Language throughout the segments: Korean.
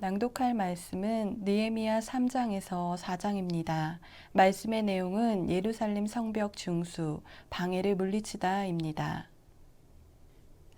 낭독할 말씀은 느헤미야 3장에서 4장입니다. 말씀의 내용은 예루살렘 성벽 중수 방해를 물리치다입니다.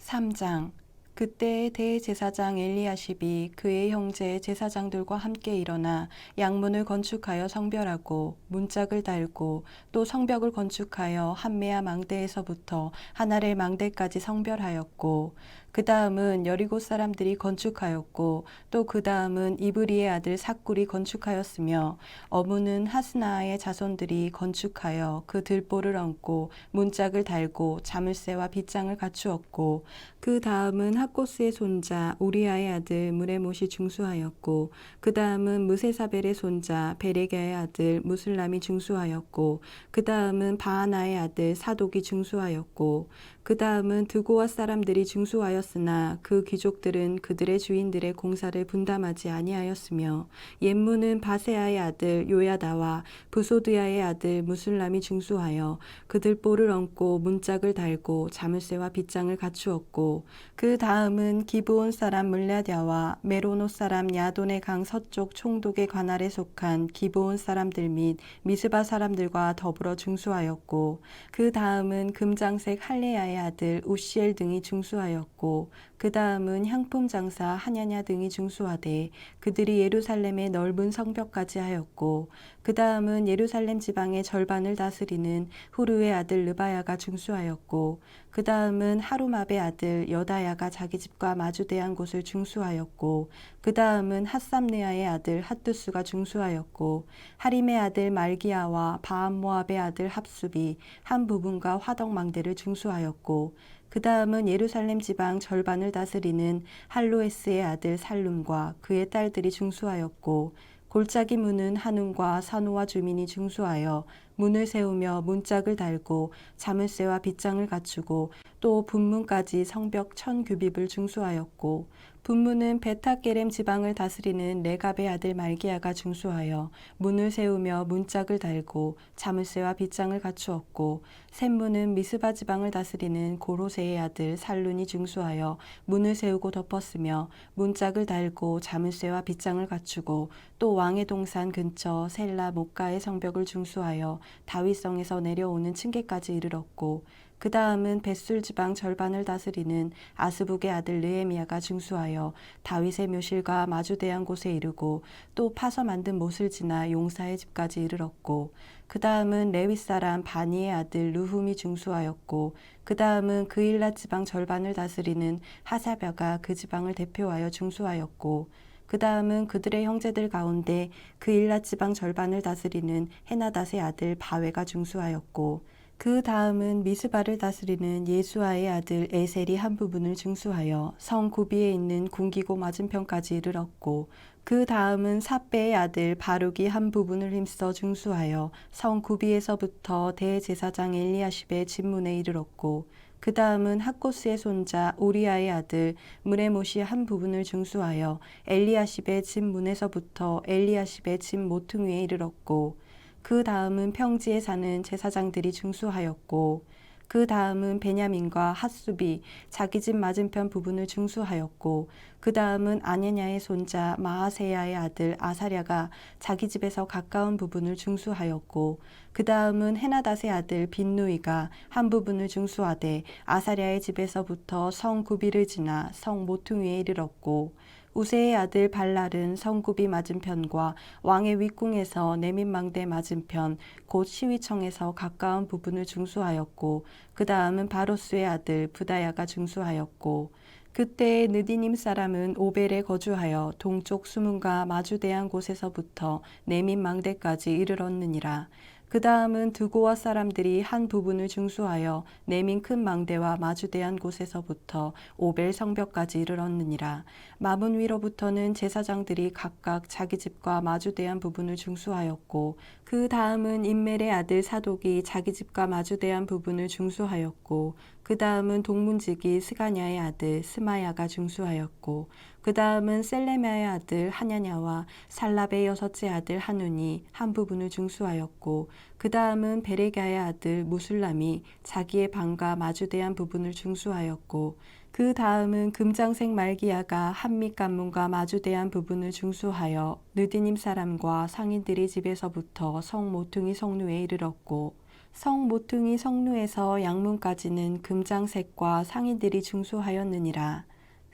3장 그때 대제사장 엘리야십이 그의 형제 제사장들과 함께 일어나 양문을 건축하여 성별하고 문짝을 달고 또 성벽을 건축하여 한메아 망대에서부터 하나렐 망대까지 성별하였고 그 다음은 여리고 사람들이 건축하였고 또 그 다음은 이브리의 아들 삭굴이 건축하였으며 어무는 하스나의 자손들이 건축하여 그 들보를 얹고 문짝을 달고 자물쇠와 빗장을 갖추었고 그 다음은 학고스의 손자 우리아의 아들 무레못이 중수하였고 그 다음은 무세사벨의 손자 베레게의 아들 무슬람이 중수하였고 그 다음은 바하나의 아들 사독이 중수하였고 그 다음은 드고와 사람들이 중수하였 으나 그 귀족들은 그들의 주인들의 공사를 분담하지 아니하였으며 옛무는 바세아의 아들 요야다와 부소드야의 아들 무슬람이 중수하여 그들 볼을 얹고 문짝을 달고 자물쇠와 빗장을 갖추었고 그 다음은 기브온 사람 물랴랴와 메로노 사람 야돈의 강 서쪽 총독의 관할에 속한 기브온 사람들 및 미스바 사람들과 더불어 중수하였고 그 다음은 금장색 할레야의 아들 우시엘 등이 중수하였고 그 다음은 향품 장사 하냐냐 등이 중수하되 그들이 예루살렘의 넓은 성벽까지 하였고 그 다음은 예루살렘 지방의 절반을 다스리는 후르의 아들 르바야가 중수하였고 그 다음은 하루마의 아들 여다야가 자기 집과 마주대한 곳을 중수하였고 그 다음은 핫삼느아의 아들 핫두스가 중수하였고 하림의 아들 말기야와 바암모압의 아들 합숲이 한 부분과 화덕망대를 중수하였고 그 다음은 예루살렘 지방 절반을 다스리는 할로에스의 아들 살룸과 그의 딸들이 중수하였고 골짜기 문은 한움과 산호와 주민이 중수하여 문을 세우며 문짝을 달고 자물쇠와 빗장을 갖추고 또 분문까지 성벽 천 규빗을 중수하였고 분문은 베타게렘 지방을 다스리는 레갑의 아들 말기야가 중수하여 문을 세우며 문짝을 달고 자물쇠와 빗장을 갖추었고 샘문은 미스바 지방을 다스리는 고로세의 아들 살룬이 중수하여 문을 세우고 덮었으며 문짝을 달고 자물쇠와 빗장을 갖추고 또 왕의 동산 근처 셀라 목가의 성벽을 중수하여 다윗성에서 내려오는 층계까지 이르렀고 그 다음은 벳술 지방 절반을 다스리는 아스북의 아들 느헤미야가 중수하여 다윗의 묘실과 마주대한 곳에 이르고 또 파서 만든 못을 지나 용사의 집까지 이르렀고 그 다음은 레위 사람 바니의 아들 루훔이 중수하였고 그 다음은 그일라 지방 절반을 다스리는 하사벼가 그 지방을 대표하여 중수하였고 그 다음은 그들의 형제들 가운데 그일라 지방 절반을 다스리는 헤나닷의 아들 바웨가 중수하였고 그 다음은 미스바를 다스리는 예수아의 아들 에셀이 한 부분을 중수하여 성 구비에 있는 군기고 맞은편까지 이르렀고 그 다음은 사배의 아들 바룩이 한 부분을 힘써 중수하여 성 구비에서부터 대제사장 엘리야십의 집문에 이르렀고 그 다음은 학고스의 손자 우리아의 아들 무레못이 한 부분을 중수하여 엘리야십의 집 문에서부터 엘리야십의 집 모퉁 위에 이르렀고 그 다음은 평지에 사는 제사장들이 중수하였고 그 다음은 베냐민과 핫수비 자기 집 맞은편 부분을 중수하였고 그 다음은 아냐냐의 손자 마하세야의 아들 아사랴가 자기 집에서 가까운 부분을 중수하였고 그 다음은 헤나닷의 아들 빈누이가 한 부분을 중수하되 아사랴의 집에서부터 성 구비를 지나 성 모퉁 위에 이르렀고 우세의 아들 발랄은 성굽이 맞은편과 왕의 윗궁에서 내민망대 맞은편 곧 시위청에서 가까운 부분을 중수하였고 그 다음은 바로스의 아들 부다야가 중수하였고 그때 느디님 사람은 오벨에 거주하여 동쪽 수문과 마주대한 곳에서부터 내민망대까지 이르렀느니라. 그 다음은 드고와 사람들이 한 부분을 중수하여 내민 큰 망대와 마주대한 곳에서부터 오벨 성벽까지 이르렀느니라. 마문 위로부터는 제사장들이 각각 자기 집과 마주대한 부분을 중수하였고 그 다음은 인멜의 아들 사독이 자기 집과 마주대한 부분을 중수하였고 그 다음은 동문지기 스가냐의 아들 스마야가 중수하였고 그 다음은 셀레미아의 아들 하냐냐와 살랍의 여섯째 아들 하눈이 한 부분을 중수하였고 그 다음은 베레가의 아들 무술람이 자기의 방과 마주대한 부분을 중수하였고 그 다음은 금장색 말기야가 한밑 관문과 마주대한 부분을 중수하여 느디님 사람과 상인들의 집에서부터 성 모퉁이 성루에 이르렀고 성 모퉁이 성루에서 양문까지는 금장색과 상인들이 중수하였느니라.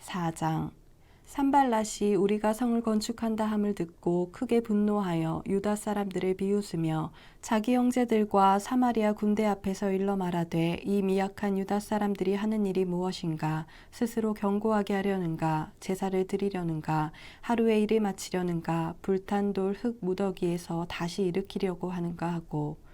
4장 산발랏이 우리가 성을 건축한다 함을 듣고 크게 분노하여 유다 사람들을 비웃으며 자기 형제들과 사마리아 군대 앞에서 일러 말하되 이 미약한 유다 사람들이 하는 일이 무엇인가? 스스로 경고하게 하려는가? 제사를 드리려는가? 하루의 일을 마치려는가? 불탄 돌 흙 무더기에서 다시 일으키려고 하는가? 하고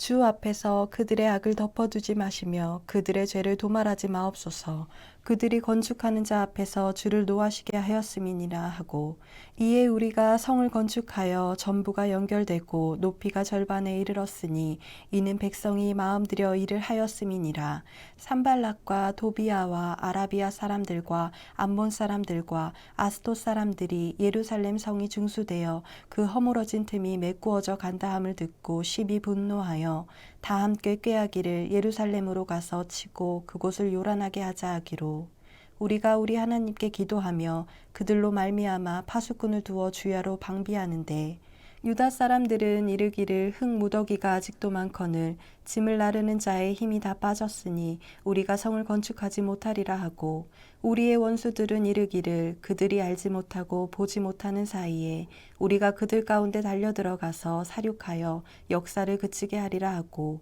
주 앞에서 그들의 악을 덮어두지 마시며 그들의 죄를 도말하지 마옵소서. 그들이 건축하는 자 앞에서 주를 노하시게 하였음이니라 하고 이에 우리가 성을 건축하여 전부가 연결되고 높이가 절반에 이르렀으니 이는 백성이 마음 들여 일을 하였음이니라 산발락과 도비아와 아라비아 사람들과 암몬 사람들과 아스토 사람들이 예루살렘 성이 중수되어 그 허물어진 틈이 메꾸어져 간다함을 듣고 심히 분노하여 다 함께 꾀하기를 예루살렘으로 가서 치고 그곳을 요란하게 하자 하기로. 우리가 우리 하나님께 기도하며 그들로 말미암아 파수꾼을 두어 주야로 방비하는데 유다 사람들은 이르기를 흙 무더기가 아직도 많거늘 짐을 나르는 자의 힘이 다 빠졌으니 우리가 성을 건축하지 못하리라 하고 우리의 원수들은 이르기를 그들이 알지 못하고 보지 못하는 사이에 우리가 그들 가운데 달려 들어가서 사륙하여 역사를 그치게 하리라 하고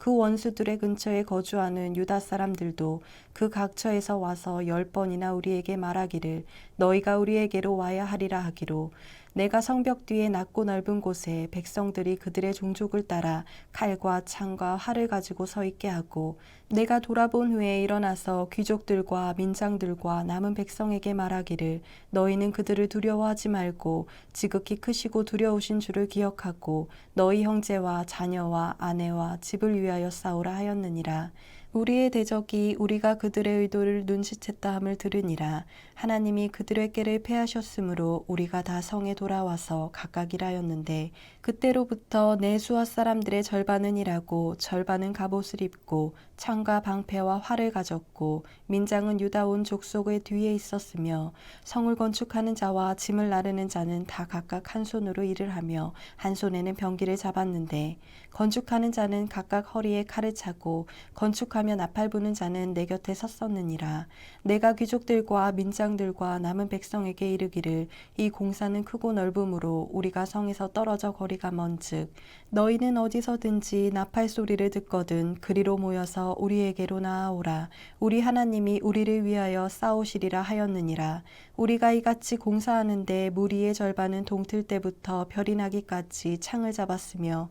그 원수들의 근처에 거주하는 유다 사람들도 그 각처에서 와서 열 번이나 우리에게 말하기를 너희가 우리에게로 와야 하리라 하기로 내가 성벽 뒤에 낮고 넓은 곳에 백성들이 그들의 종족을 따라 칼과 창과 활을 가지고 서 있게 하고 내가 돌아본 후에 일어나서 귀족들과 민장들과 남은 백성에게 말하기를 너희는 그들을 두려워하지 말고 지극히 크시고 두려우신 주를 기억하고 너희 형제와 자녀와 아내와 집을 위하여 싸우라 하였느니라. 우리의 대적이 우리가 그들의 의도를 눈치챘다 함을 들으니라. 하나님이 그들의 깨를 패하셨으므로 우리가 다 성에 돌아와서 각각 일하였는데 그때로부터 내 수하 사람들의 절반은 일하고 절반은 갑옷을 입고 창과 방패와 활을 가졌고 민장은 유다 온 족속의 뒤에 있었으며 성을 건축하는 자와 짐을 나르는 자는 다 각각 한 손으로 일을 하며 한 손에는 병기를 잡았는데 건축하는 자는 각각 허리에 칼을 차고 건축하며 나팔 부는 자는 내 곁에 섰었느니라. 내가 귀족들과 민장 들과 남은 백성에게 이르기를 이 공사는 크고 넓음으로 우리가 성에서 떨어져 거리가 먼즉 너희는 어디서든지 나팔 소리를 듣거든 그리로 모여서 우리에게로 나아오라. 우리 하나님이 우리를 위하여 싸우시리라 하였느니라. 우리가 이같이 공사하는데 무리의 절반은 동틀 때부터 별이 나기까지 창을 잡았으며